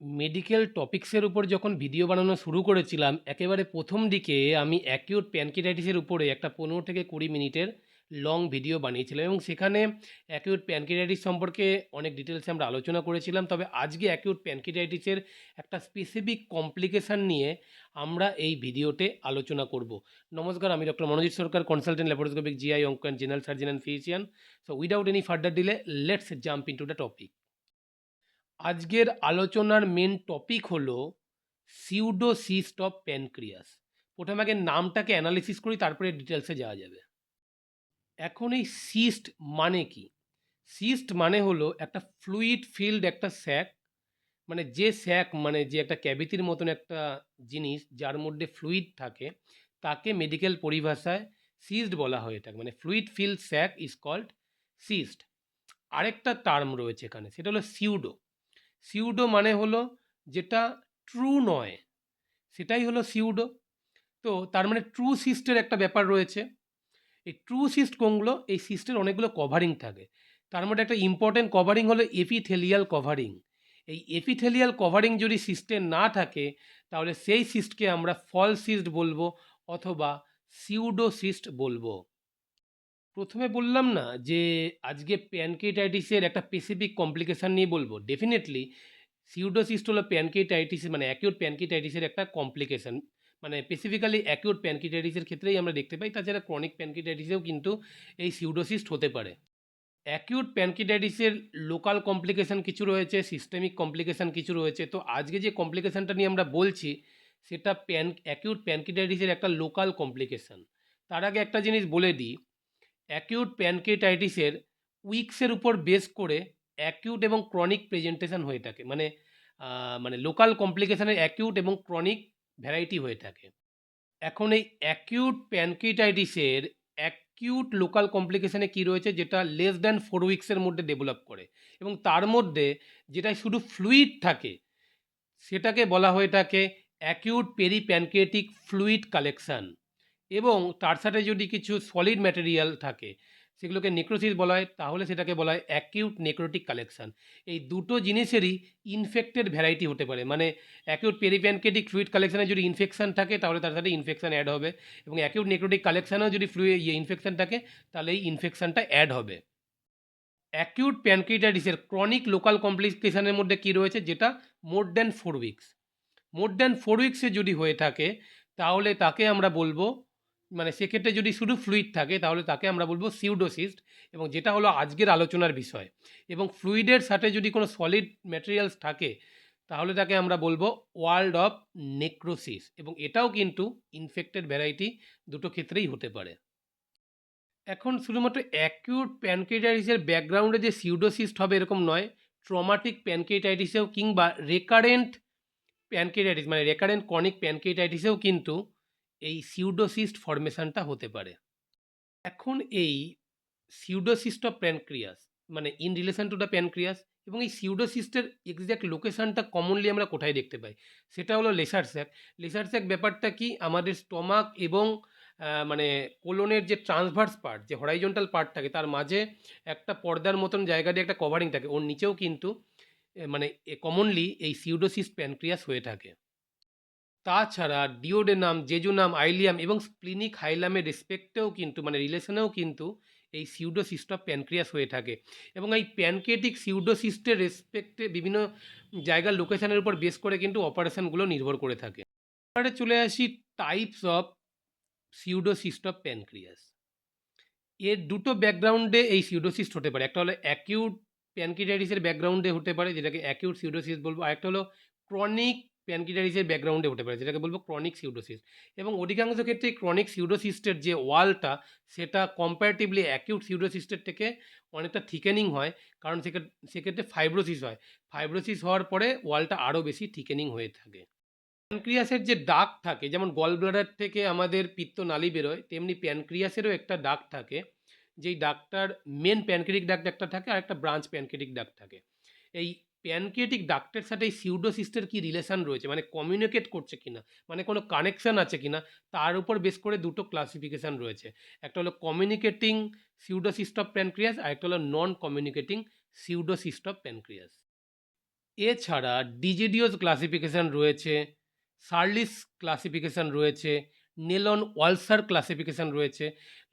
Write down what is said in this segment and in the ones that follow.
Medical টপিকসের উপর যখন video বানানো শুরু করেছিলাম, একেবারে প্রথম দিকে আমি অ্যাকিউট প্যানক্রিয়াটিসের উপরে একটা ১৫ থেকে ২০ মিনিটের লং ভিডিও বানিয়েছিলাম এবং সেখানে অ্যাকিউট প্যানক্রিয়াটিস সম্পর্কে অনেক ডিটেইলসে আমরা আলোচনা করেছিলাম। তবে আজকে অ্যাকিউট প্যানক্রিয়াটিসের একটা স্পেসিফিক কমপ্লিকেশন নিয়ে আমরা এই ভিডিওতে আলোচনা করব। নমস্কার, আমি doctor Monojit Sarkar, consultant laparoscopic GI, onco and general surgeon and physician. So without any further delay let's jump into the topic. আজকের আলোচনার মেন টপিক হলো সিউডোসিস্ট অফ প্যানক্রিয়াস। প্রথমে আগে নামটাকে অ্যানালিসিস করি, তারপরে ডিটেলসে যাওয়া যাবে। এখন এই সিস্ট মানে কি? সিস্ট মানে হলো একটা ফ্লুইড ফিল্ড একটা স্যাক মানে যে স্যাক মানে যে একটা ক্যাভিটির মতন একটা জিনিস যার মধ্যে ফ্লুইড থাকে, তাকে মেডিকেল পরিভাষায় সিস্ট বলা হয়ে থাকে। মানে fluid filled sac is called cyst. আরেকটা টার্ম রয়েছে এখানে, সেটা হলো সিউডো। সিউডো মানে হলো যেটা ট্রু নয় সেটাই হলো সিউডো। তো তার মানে ট্রু সিস্টের একটা ব্যাপার রয়েছে। এই ট্রু সিস্ট কোনগুলো? এই সিস্টের অনেকগুলো কভারিং থাকে। তার মধ্যে একটা ইম্পোর্টেন্ট কভারিং হলো এপিথেলিয়াল কভারিং। এই এপিথেলিয়াল কভারিং যদি সিস্টে না থাকে, তাহলে সেই সিস্টকে আমরা ফল সিস্ট বলব অথবা সিউডো সিস্ট বলব। প্রথমে বললাম না যে আজকে প্যানক্রিয়াটাইটিসের একটা স্পেসিফিক কমপ্লিকেশান নিয়ে বলব। ডেফিনেটলি সিউডোসিস্ট হলো প্যানক্রিয়াটাইটিস মানে অ্যাকিউট প্যানক্রিয়াটাইটিসের একটা কমপ্লিকেশান মানে স্পেসিফিক্যালি অ্যাকিউট প্যানক্রিয়াটাইটিসের ক্ষেত্রেই আমরা দেখতে পাই। তাছাড়া ক্রনিক প্যানক্রিয়াটাইটিসেও কিন্তু এই সিউডোসিস্ট হতে পারে। অ্যাকিউট প্যানক্রিয়াটাইটিসের লোকাল কমপ্লিকেশন কিছু রয়েছে, সিস্টেমিক কমপ্লিকেশান কিছু রয়েছে। তো আজকে যে কমপ্লিকেশানটা নিয়ে আমরা বলছি সেটা প্যান অ্যাকিউট প্যানক্রিয়াটাইটিসের একটা লোকাল কমপ্লিকেশন। তার আগে একটা জিনিস বলে দিই, অ্যাকিউট প্যানক্রিয়াটাইটিসের উইকসের উপর বেস করে অ্যাকিউট এবং ক্রনিক প্রেজেন্টেশন হয়ে থাকে। মানে মানে লোকাল কমপ্লিকেশনের অ্যাকিউট এবং ক্রনিক ভ্যারাইটি হয়ে থাকে। এখন এই অ্যাকিউট প্যানক্রিয়াটাইটিসের অ্যাকিউট লোকাল কমপ্লিকেশানে কি রয়েছে যেটা লেস দ্যান ফোর উইকসের মধ্যে ডেভেলপ করে এবং তার মধ্যে যেটায় শুধু ফ্লুইড থাকে, সেটাকে বলা হয়ে থাকে অ্যাকিউট পেরিপ্যানক্রিয়াটিক ফ্লুইড কালেকশন এবং তার সাথে যদি কিছু সলিড ম্যাটেরিয়াল থাকে, সেগুলোকে নেক্রোসিস বলা হয়, তাহলে সেটাকে বলা হয় অ্যাকিউট নেক্রোটিক কালেকশন। এই দুটো জিনিসেরই ইনফেক্টেড ভ্যারাইটি হতে পারে। মানে অ্যাকিউট পেরিপ্যানকেটিক ফ্লুইড কালেকশনে যদি ইনফেকশন থাকে, তাহলে তার সাথে ইনফেকশন অ্যাড হবে এবং অ্যাকিউট নেক্রোটিক কালেকশনেও যদি ফ্লুই ইয়ে ইনফেকশন থাকে, তাহলে এই ইনফেকশানটা অ্যাড হবে। অ্যাকিউট প্যানক্রিয়াটাইটিসের ক্রনিক লোকাল কমপ্লিকেশনের মধ্যে কী রয়েছে যেটা more than four weeks. More than 4 উইকসে যদি হয়ে থাকে, তাহলে তাকে আমরা বলব মানে সেক্ষেত্রে যদি শুধু ফ্লুইড থাকে, তাহলে তাকে আমরা বলব সিউডোসিস্ট এবং যেটা হলো আজকের আলোচনার বিষয় এবং ফ্লুইডের সাথে যদি কোনো সলিড ম্যাটেরিয়ালস থাকে, তাহলে তাকে আমরা বলব ওয়ার্ল্ড অফ নেক্রোসিস এবং এটাও কিন্তু ইনফেক্টেড ভ্যারাইটি দুটো ক্ষেত্রেই হতে পারে। এখন শুধুমাত্র অ্যাকিউট প্যানক্রিয়াটাইটিসের ব্যাকগ্রাউন্ডে যে সিউডোসিস্ট হবে এরকম নয়। ট্রমাটিক প্যানক্রিয়াটাইটিসেও কিংবা রেকারেন্ট প্যানক্রিয়াটাইটিস মানে রেকারেন্ট ক্রনিক প্যানক্রিয়াটাইটিসেও কিন্তু এই সিউডোসিস্ট ফরমেশনটা হতে পারে। এখন এই সিউডোসিস্ট অফ প্যানক্রিয়াস মানে in relation to the pancreas এবং এই সিউডোসিস্টের এক্সাক্ট লোকেশনটা কমনলি আমরা কোথায় দেখতে পাই? সেটা হলো লেসার স্যাক। লেসার স্যাক ব্যাপারটা কি? আমাদের স্টমাক এবং মানে কোলনের যে ট্রান্সভার্স পার্ট যে হরাইজন্টাল পার্ট থাকে, তার মাঝে একটা পর্দার মতন জায়গা দিয়ে একটা কভারিং থাকে। ওর নিচেও কিন্তু মানে কমনলি এই সিউডোসিস্ট প্যানক্রিয়াস হয়ে থাকে। তাছাড়া ডিওডেনাম, জেজুনাম, আইলিয়াম এবং স্প্লিনিক হাইলামের রেসপেক্টেও কিন্তু মানে রিলেশনেও কিন্তু এই সিউডোসিস্ট অফ প্যানক্রিয়াস হয়ে থাকে এবং এই প্যানক্রিয়াটিক সিউডোসিস্টের রেসপেক্টে বিভিন্ন জায়গার লোকেশনের উপর বেস করে কিন্তু অপারেশনগুলো নির্ভর করে থাকে। এবারে চলে আসি types of pseudocyst of pancreas. এর দুটো ব্যাকগ্রাউন্ডে এই সিউডোসিস্ট হতে পারে। একটা হলো অ্যাকিউট প্যানক্রিয়াটাইটিসের ব্যাকগ্রাউন্ডে হতে পারে যেটাকে অ্যাকিউট সিউডোসিস্ট বলব। আরেকটা হলো ক্রনিক প্যানক্রিয়াটাইটিসের ব্যাকগ্রাউন্ডে হতে পারে, যেটাকে বলব ক্রনিক সিউডোসিস্ট এবং অধিকাংশ ক্ষেত্রে ক্রনিক সিউডোসিস্টের যে ওয়ালটা, সেটা কম্প্যারেটিভলি অ্যাকিউট সিউডোসিস্টের থেকে অনেকটা থিকেনিং হয়, কারণ সেক্ষেত সেক্ষেত্রে ফাইব্রোসিস হয়। ফাইব্রোসিস হওয়ার পরে ওয়ালটা আরও বেশি থিকেনিং হয়ে থাকে। প্যানক্রিয়াসের যে ডাক থাকে, যেমন গল ব্লাডার থেকে আমাদের পিত্তনালী বেরোয়, তেমনি প্যানক্রিয়াসেরও একটা ডাক থাকে। যেই ডাক্টটার মেন প্যানক্রিয়াটিক ডাক্ট একটা থাকে, আর একটা ব্রাঞ্চ প্যানক্রিয়াটিক ডাক্ট থাকে। এই প্যানক্রিয়াটিক ডাক্টের সাথে এই সিউডোসিস্টের কি রিলেশন রয়েছে মানে কমিউনিকেট করছে কিনা মানে কোনো কানেকশন আছে কিনা তার উপর বেশ করে দুটো ক্লাসিফিকেশন রয়েছে। একটা হলো কমিউনিকেটিং সিউডোসিস্ট অফ প্যানক্রিয়াস আর একটা হলো non communicating pseudocyst of pancreas. এছাড়া ডিজিডিওস ক্লাসিফিকেশান রয়েছে সার্লিস ক্লাসিফিকেশান রয়েছে নেলন ওয়ালসার ক্লাসিফিকেশান রয়েছে।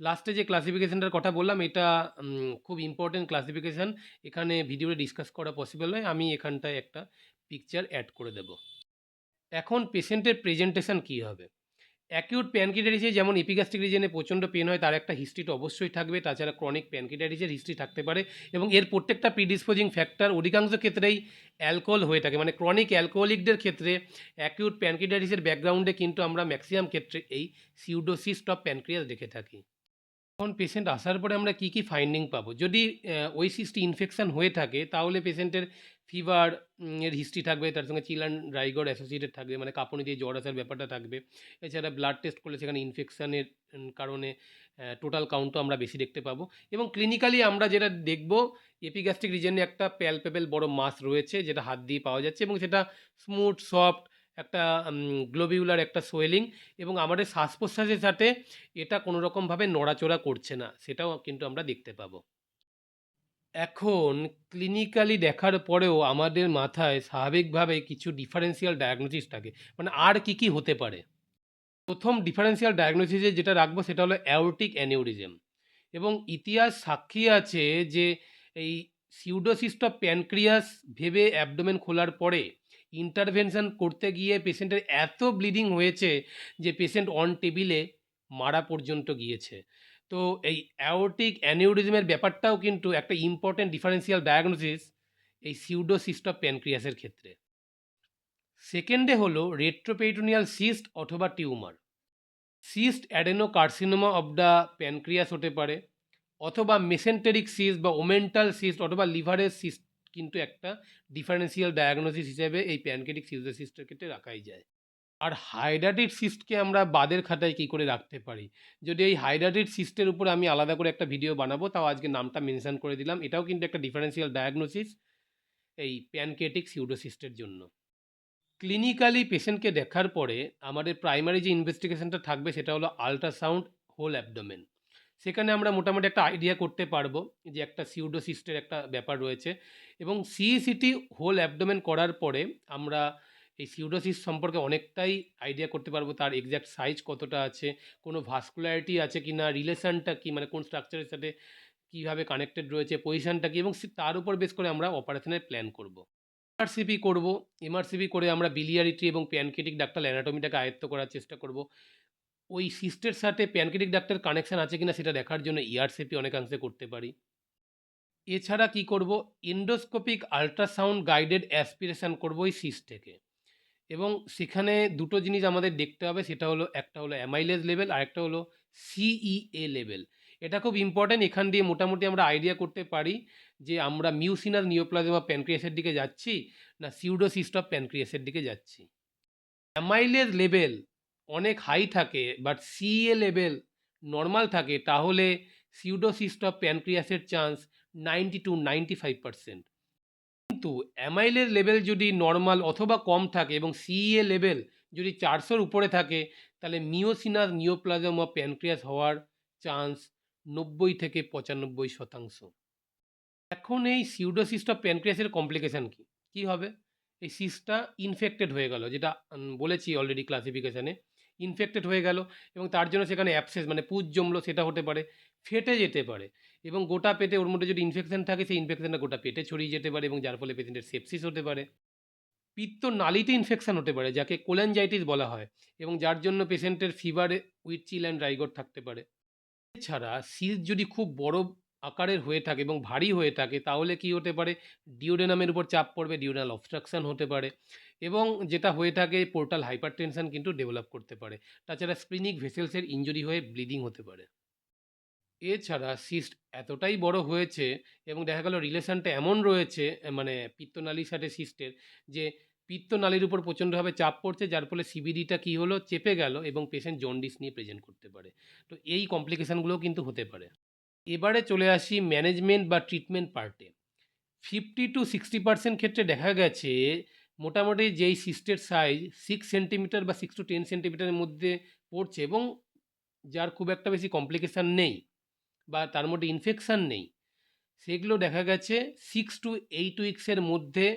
লাস্টে যে ক্লাসিফিকেশানটার কথা বললাম, এটা খুব ইম্পর্টেন্ট ক্লাসিফিকেশান এখানে ভিডিওটা ডিসকাস করা পসিবল হয় আমি এখানটায় একটা পিকচার অ্যাড করে দেব। এখন পেশেন্টের প্রেজেন্টেশন কী হবে? অ্যাকিউট প্যানকিটাইটিসে যেমন এপিগাস্ট্রিক রিজনে প্রচণ্ড পেন হয়, তার একটা হিস্ট্রি তো অবশ্যই থাকবে। তাছাড়া ক্রনিক প্যানকিটাইটিসের হিস্ট্রি থাকতে পারে এবং এর প্রত্যেকটা প্রিডিসপোজিং ফ্যাক্টর অধিকাংশ ক্ষেত্রেই অ্যালকোহল হয়ে থাকে। মানে ক্রনিক অ্যালকোহলিকদের ক্ষেত্রে অ্যাকিউট প্যানকিটাইটিসের ব্যাকগ্রাউন্ডে কিন্তু আমরা ম্যাক্সিমাম ক্ষেত্রে এই সিউডোসিস্ট অফ প্যানক্রিয়াস দেখে থাকি। এখন পেশেন্ট আসার পরে আমরা কী কী ফাইন্ডিং পাবো? যদি ওই সিস্টে ইনফেকশান হয়ে থাকে, তাহলে পেশেন্টের ফিভার এর হিস্ট্রি থাকবে, তার সঙ্গে চিলান রাইগর অ্যাসোসিয়েটেড থাকবে মানে কাঁপুনি দিয়ে জ্বর আসার ব্যাপারটা থাকবে। এছাড়া ব্লাড টেস্ট করলে সেখানে ইনফেকশানের কারণে টোটাল কাউন্টও আমরা বেশি দেখতে পাবো। এবং ক্লিনিক্যালি আমরা যেটা দেখব এপিগ্যাস্ট্রিক রিজনে একটা প্যালপেবল বড় মাস রয়েছে, যেটা হাত দিয়ে পাওয়া যাচ্ছে এবং সেটা স্মুথ সফট একটা গ্লোবিউলার একটা সোয়েলিং এবং আমাদের শ্বাস প্রশ্বাসের সাথে এটা কোনো রকমভাবে নড়াচড়া করছে না, সেটাও কিন্তু আমরা দেখতে পাবো। এখন ক্লিনিক্যালি দেখার পরেও আমাদের মাথায় স্বাভাবিকভাবে কিছু ডিফারেন্সিয়াল ডায়াগনোসিস থাকে মানে আর কি কি হতে পারে। প্রথম ডিফারেন্সিয়াল ডায়াগনোসিসে যেটা রাখব সেটা হলো অ্যাওরটিক অ্যানিউরিজম এবং ইতিহাস সাক্ষী আছে যে এই সিউডোসিস্ট অফ প্যানক্রিয়াস ভেবে অ্যাবডোমেন খোলার পরে ইন্টারভেনশন করতে গিয়ে পেশেন্টের এত ব্লিডিং হয়েছে যে পেশেন্ট অন টেবিলে মারা পর্যন্ত গিয়েছে। তো এই অ্যাওটিক অ্যানিউরিজমের ব্যাপারটাও কিন্তু একটা ইম্পর্ট্যান্ট ডিফারেন্সিয়াল ডায়াগনোসিস এই সিউডোসিস্ট অফ প্যানক্রিয়াসের ক্ষেত্রে। সেকেন্ডে হলো রেট্রোপেরিটোনিয়াল সিস্ট অথবা tumour. Cystadenocarcinoma of the pancreas হতে পারে, অথবা মেসেন্টেরিক সিস্ট বা ওমেন্টাল সিস্ট অথবা লিভারের সিস্ট কিন্তু একটা ডিফারেন্সিয়াল ডায়াগনোসিস হিসেবে এই প্যানক্রিয়াটিক সিস্টের ক্ষেত্রে রাখাই যায়। আর হাইড্রাটিড সিস্টকে আমরা বাদের খাতায় কী করে রাখতে পারি? যদি এই হাইড্রাটিড সিস্টের উপর আমি আলাদা করে একটা ভিডিও বানাবো, তাও আজকে নামটা মেনশন করে দিলাম, এটাও কিন্তু একটা ডিফারেন্সিয়াল ডায়াগনোসিস এই প্যানকেটিক সিউডোসিস্টের জন্য। ক্লিনিক্যালি পেশেন্টকে দেখার পরে আমাদের প্রাইমারি যে ইনভেস্টিগেশনটা থাকবে, সেটা হলো আলট্রাসাউন্ড হোল অ্যাবডোমেন সেখানে আমরা মোটামুটি একটা আইডিয়া করতে পারব যে একটা সিউডোসিস্টের একটা ব্যাপার রয়েছে এবং সিইসিটি হোল অ্যাবডোমেন করার পরে আমরা এই সিউডোসিস সম্পর্কে অনেকটাই আইডিয়া করতে পারব, তার এক্স্যাক্ট সাইজ কতটা আছে, কোনো ভাস্কুলারিটি আছে কি না রিলেশনটা কি মানে কোন স্ট্রাকচারের সাথে কীভাবে কানেক্টেড রয়েছে পজিশনটা কি, এবং তার উপর বেস করে আমরা অপারেশনের প্ল্যান করব। এমআরসিপি করব এমআরসিপি করে আমরা বিলিয়ারিটি এবং প্যানকেটিক ডাক্তার অ্যানাটমিটাকে আয়ত্ত করার চেষ্টা করব। ওই সিস্টের সাথে প্যানকেটিক ডাক্তার কানেকশান আছে কিনা সেটা দেখার জন্য ইআরসিপি অনেকাংশে করতে পারি। এছাড়া কি করব? ইন্ডোস্কোপিক আল্ট্রাসাউন্ড গাইডেড অ্যাসপিরেশন করব ওই সিস্ট থেকে এবং সেখানে দুটো জিনিস আমাদের দেখতে হবে, সেটা হলো, একটা হলো অ্যামাইলেজ লেভেল আর একটা হলো সিইএ লেভেল এটা খুব ইম্পর্ট্যান্ট এখান দিয়ে মোটামুটি আমরা আইডিয়া করতে পারি যে আমরা মিউসিনাস নিওপ্লাজমা প্যানক্রিয়াসের দিকে যাচ্ছি না সিউডোসিস্ট অফ প্যানক্রিয়াসের দিকে যাচ্ছি। অ্যামাইলেজ লেভেল অনেক হাই থাকে বাট সিএ লেভেল নর্মাল থাকে, তাহলে pseudocyst of প্যানক্রিয়াসের chance ninety two ninety five percent কিন্তু অ্যামাইলের লেভেল যদি নর্মাল অথবা কম থাকে এবং সিএ লেভেল যদি চারশোর উপরে থাকে, তাহলে মিওসিনাস নিওপ্লাজম অফ প্যানক্রিয়াস হওয়ার চান্স নব্বই থেকে পঁচানব্বই শতাংশ। এখন এই সিউডোসিস্ট অফ প্যানক্রিয়াসের কমপ্লিকেশান কী? কী হবে? এই সিস্টটা ইনফেক্টেড হয়ে গেল, যেটা বলেছি অলরেডি ক্লাসিফিকেশানে ইনফেক্টেড হয়ে গেল এবং তার জন্য সেখানে অ্যাপসেস মানে পুজ জমলো, সেটা হতে পারে, ফেটে যেতে পারে এবং গোটা পেটে ওর মধ্যে যদি ইনফেকশন থাকে, সেই ইনফেকশনটা গোটা পেটে ছড়িয়ে যেতে পারে এবং যার ফলে পেশেন্টের সেপসিস হতে পারে। পিত্ত নালিতে ইনফেকশন হতে পারে, যাকে কোলেনজাইটিস বলা হয় এবং যার জন্য পেশেন্টের ফিভারে উইথ চিল অ্যান্ড রাইগর থাকতে পারে। এছাড়া, সিস যদি খুব বড় আকারের হয়ে থাকে এবং ভারী হয়ে থাকে, তাহলে কি হতে পারে? ডিওডেনামের উপর চাপ পড়বে ডিওডেনাল অবস্ট্রাকশন হতে পারে এবং যেটা হয়ে থাকে পোর্টাল হাইপারটেনশন কিন্তু ডেভেলপ করতে পারে। তাছাড়া স্প্লিনিক ভেসেলসের ইনজুরি হয়ে ব্লিডিং হতে পারে। এছাড়া সিস্ট এতটাই বড় হয়েছে এবং দেখা গেল রিলেশনটা এমন রয়েছে মানে পিত্তনালীর সাথে সিস্টের যে পিত্তনালীর উপর প্রচণ্ডভাবে চাপ পড়ছে, যার ফলে সিবিডিটা কী হলো? চেপে গেল এবং পেশেন্ট জন্ডিস নিয়ে প্রেজেন্ট করতে পারে। তো এই কমপ্লিকেশানগুলোও কিন্তু হতে পারে। এবারে চলে আসি ম্যানেজমেন্ট বা ট্রিটমেন্ট পার্টে। ফিফটি টু সিক্সটি পার্সেন্ট ক্ষেত্রে দেখা গেছে, মোটামুটি যেই সিস্টের সাইজ সিক্স সেন্টিমিটার বা সিক্স টু টেন সেন্টিমিটারের মধ্যে পড়ছে এবং যার খুব একটা বেশি কমপ্লিকেশান নেই বা তার মধ্যে ইনফেকশান নেই, সেগুলো দেখা গেছে সিক্স টু এইট উইক্সের মধ্যে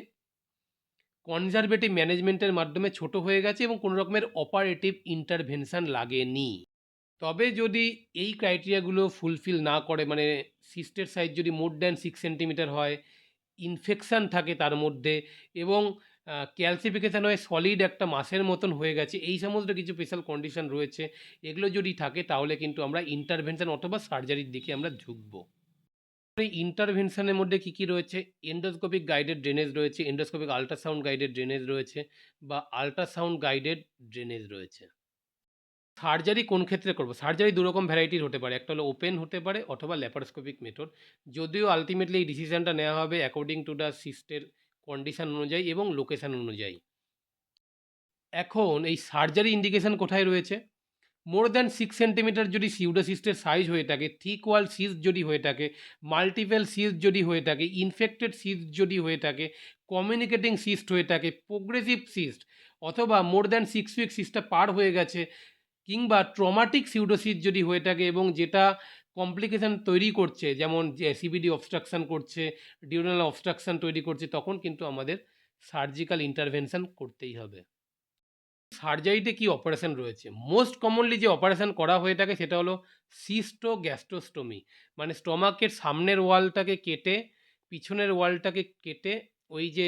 কনজারভেটিভ ম্যানেজমেন্টের মাধ্যমে ছোট হয়ে গেছে এবং কোনো রকমের অপারেটিভ ইন্টারভেনশন লাগেনি। তবে যদি এই ক্রাইটেরিয়াগুলো ফুলফিল না করে মানে সিস্টের সাইজ যদি মোর দ্যান সিক্স সেন্টিমিটার হয় ইনফেকশান থাকে তার মধ্যে এবং ক্যালসিফিকেশান হয়ে সলিড একটা মাসের মতন হয়ে গেছে, এই সমস্ত কিছু স্পেশাল কন্ডিশন রয়েছে, এগুলো যদি থাকে তাহলে কিন্তু আমরা ইন্টারভেনশন অথবা সার্জারির দিকে আমরা ঝুঁকবো। এই ইন্টারভেনশনের মধ্যে কী কী রয়েছে? এন্ডোস্কোপিক গাইডেড ড্রেনেজ রয়েছে এন্ডোস্কোপিক আল্ট্রাসাউন্ড গাইডেড ড্রেনেজ রয়েছে বা আল্ট্রাসাউন্ড গাইডেড ড্রেনেজ রয়েছে। সার্জারি কোন ক্ষেত্রে করব? সার্জারি দুরকম ভ্যারাইটির হতে পারে। একটা হলো ওপেন হতে পারে অথবা ল্যাপারোস্কোপিক মেথড যদিও আলটিমেটলি এই ডিসিশনটা নেওয়া হবে অ্যাকর্ডিং টু দ্য সিস্টের কন্ডিশন অনুযায়ী এবং লোকেশন অনুযায়ী। এখন এই সার্জারি ইন্ডিকেশন কোথায় রয়েছে? মোর দ্যান সিক্স সেন্টিমিটার যদি সিউডোসিস্টের সাইজ হয়ে থাকে থিক ওয়াল সিজ যদি হয়ে থাকে মাল্টিপেল সিজ যদি হয়ে থাকে ইনফেক্টেড সিজ যদি হয়ে থাকে কমিউনিকেটিং সিস্ট হয়ে থাকে প্রোগ্রেসিভ সিস্ট অথবা মোর দ্যান সিক্স উইক সিস্টটা পার হয়ে গেছে কিংবা ট্রমাটিক সিউডোসিস যদি হয়ে থাকে এবং যেটা কমপ্লিকেশান তৈরি করছে, যেমন যে সিবিডি অবস্ট্রাকশান করছে ডিউরাল অবস্ট্রাকশান তৈরি করছে, তখন কিন্তু আমাদের সার্জিক্যাল ইন্টারভেনশন করতেই হবে। সার্জারিতে কি অপারেশন রয়েছে? মোস্ট কমনলি যে অপারেশন করা হয়ে থাকে সেটা হলো সিস্টো গ্যাস্ট্রোস্টোমি মানে স্টমাকের সামনের ওয়ালটাকে কেটে, পিছনের ওয়ালটাকে কেটে ওই যে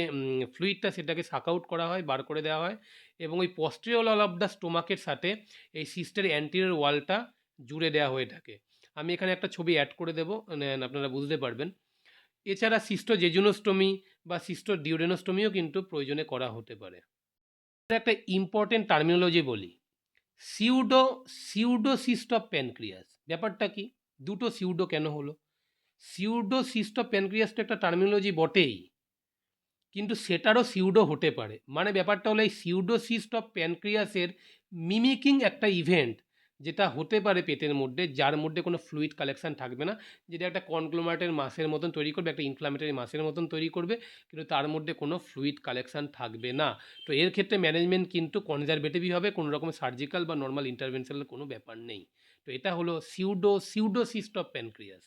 ফ্লুইডটা সেটাকে সাক আউট করা হয়, বার করে দেওয়া হয় এবং ওই পস্টিরিয়র ওয়াল অফ দ্য স্টোমাকের সাথে এই সিস্টের অ্যান্টিরিয়র ওয়ালটা জুড়ে দেওয়া হয়ে থাকে। আমি এখানে একটা ছবি অ্যাড করে দেবো মানে আপনারা বুঝতে পারবেন। এছাড়া সিস্টো জেজুনোস্টোমি বা সিস্টো ডিউরেনোস্টোমিও কিন্তু প্রয়োজনে করা হতে পারে। একটা ইম্পর্টেন্ট টার্মিনোলজি বলি। Pseudo pseudocyst of pancreas ব্যাপারটা কি? দুটো সিউডো কেন হলো? সিউডো সিস্ট অফ প্যানক্রিয়াস তো একটা টার্মিনোলজি বটেই। কিন্তু সেটারও সিউডো হতে পারে। মানে ব্যাপারটা হলো এই সিউডো সিস্ট অফ প্যানক্রিয়াসের মিমিকিং একটা ইভেন্ট যেটা হতে পারে পেটের মধ্যে, যার মধ্যে কোনো ফ্লুইড কালেকশন থাকবে না, যেটা একটা কনগ্লোমারেটের মাসের মতন তৈরি করবে, একটা ইনফ্লামেটারি মাসের মতন তৈরি করবে, কিন্তু তার মধ্যে কোনো ফ্লুইড কালেকশান থাকবে না। তো এর ক্ষেত্রে ম্যানেজমেন্ট কিন্তু কনজারভেটিভই হবে, কোনো রকম সার্জিক্যাল বা নর্মাল ইন্টারভেনশনের কোনো ব্যাপার নেই। তো এটা হলো সিউডো সিউডোসিস্ট অফ প্যানক্রিয়াস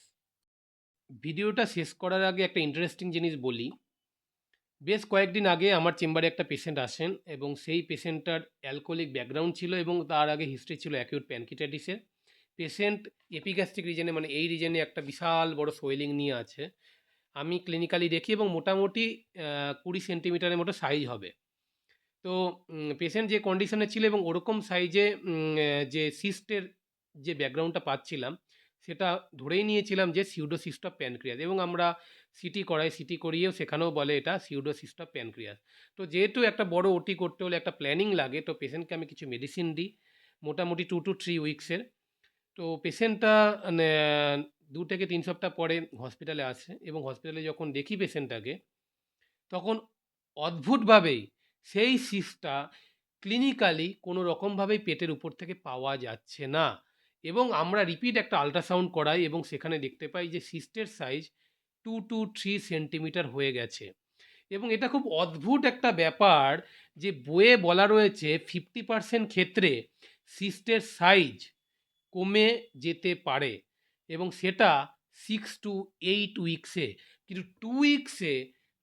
ভিডিওটা শেষ করার আগে একটা ইন্টারেস্টিং জিনিস বলি। বেশ কয়েকদিন আগে আমার চেম্বারে একটা পেশেন্ট আসেন এবং সেই পেশেন্টটার অ্যালকোহলিক ব্যাকগ্রাউন্ড ছিল এবং তার আগে হিস্ট্রি ছিল অ্যাকিউট প্যানকিটাইটিসের পেশেন্ট এপিগ্যাস্ট্রিক রিজনে মানে এই রিজনে একটা বিশাল বড় সোয়েলিং নিয়ে আছে। আমি ক্লিনিক্যালি দেখি এবং মোটামুটি কুড়ি সেন্টিমিটারের মতো সাইজ হবে। তো পেশেন্ট যে কন্ডিশনে ছিল এবং ওরকম সাইজে যে সিস্টের যে ব্যাকগ্রাউন্ডটা পাচ্ছিলাম সেটা ধরেই নিয়েছিলাম যে সিউডোসিস্ট অফ প্যানক্রিয়াস এবং আমরা সিটি করাই সিটি করিয়েও সেখানেও বলে এটা সিউডোসিস্ট অফ প্যানক্রিয়াস তো যেহেতু একটা বড় ওটি করতে হলে একটা প্ল্যানিং লাগে, তো পেশেন্টকে আমি কিছু মেডিসিন দিই, মোটামুটি টু টু থ্রি উইক্সের তো পেশেন্টটা দু থেকে তিন সপ্তাহ পরে হসপিটালে আসে এবং হসপিটালে যখন দেখি পেশেন্টটাকে তখন অদ্ভুতভাবেই সেই সিসটা ক্লিনিক্যালি কোনো রকমভাবেই পেটের উপর থেকে পাওয়া যাচ্ছে না। এবং আমরা রিপিট একটা আল্ট্রাসাউন্ড করাই এবং সেখানে দেখতে পাই যে সিস্টের size two to three centimetre হয়ে গেছে। এবং এটা খুব অদ্ভুত একটা ব্যাপার যে বইয়ে বলা রয়েছে ফিফটি পার্সেন্ট ক্ষেত্রে সিস্টের সাইজ কমে যেতে পারে এবং সেটা সিক্স টু এইট উইক্সে কিন্তু টু উইক্সে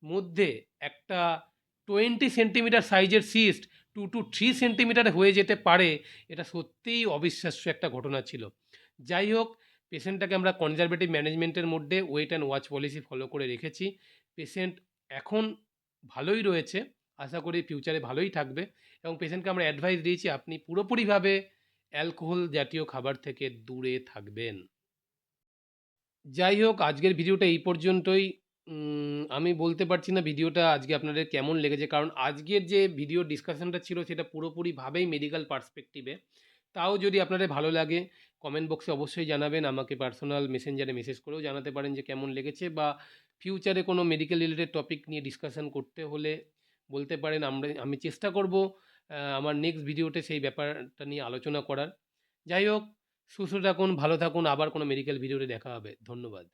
মধ্যে একটা টোয়েন্টি সেন্টিমিটার সাইজের cyst two to three centimetre হয়ে যেতে পারে, এটা সত্যিই অবিশ্বাস্য একটা ঘটনা ছিল। যাই হোক, পেশেন্টটাকে আমরা কনজারভেটিভ ম্যানেজমেন্টের মধ্যে wait and watch policy follow করে রেখেছি। পেশেন্ট এখন ভালোই রয়েছে, আশা করি ফিউচারে ভালোই থাকবে এবং পেশেন্টকে আমরা অ্যাডভাইস দিয়েছি, আপনি পুরোপুরিভাবে অ্যালকোহল জাতীয় খাবার থেকে দূরে থাকবেন। যাই হোক, আজকের ভিডিওটা এই পর্যন্তই। আমি বলতে পারছি না ভিডিওটা আজকে আপনাদের কেমন লেগেছে, কারণ আজকের যে ভিডিও ডিসকাশনটা ছিল সেটা পুরোপুরিভাবেই মেডিকেল পার্সপেক্টিভে তাও যদি আপনাদের ভালো লাগে কমেন্ট বক্সে অবশ্যই জানাবেন, আমাকে পার্সোনাল মেসেঞ্জারে মেসেজ করেও জানাতে পারেন যে কেমন লেগেছে, বা ফিউচারে কোনো মেডিকেল রিলেটেড টপিক নিয়ে ডিসকাশন করতে হলে বলতে পারেন, আমরা, আমি চেষ্টা করব আমার নেক্সট ভিডিওতে সেই ব্যাপারটা নিয়ে আলোচনা করার। যাই হোক, সুস্থ থাকুন, ভালো থাকুন, আবার কোনো মেডিকেল ভিডিওতে দেখা হবে। ধন্যবাদ।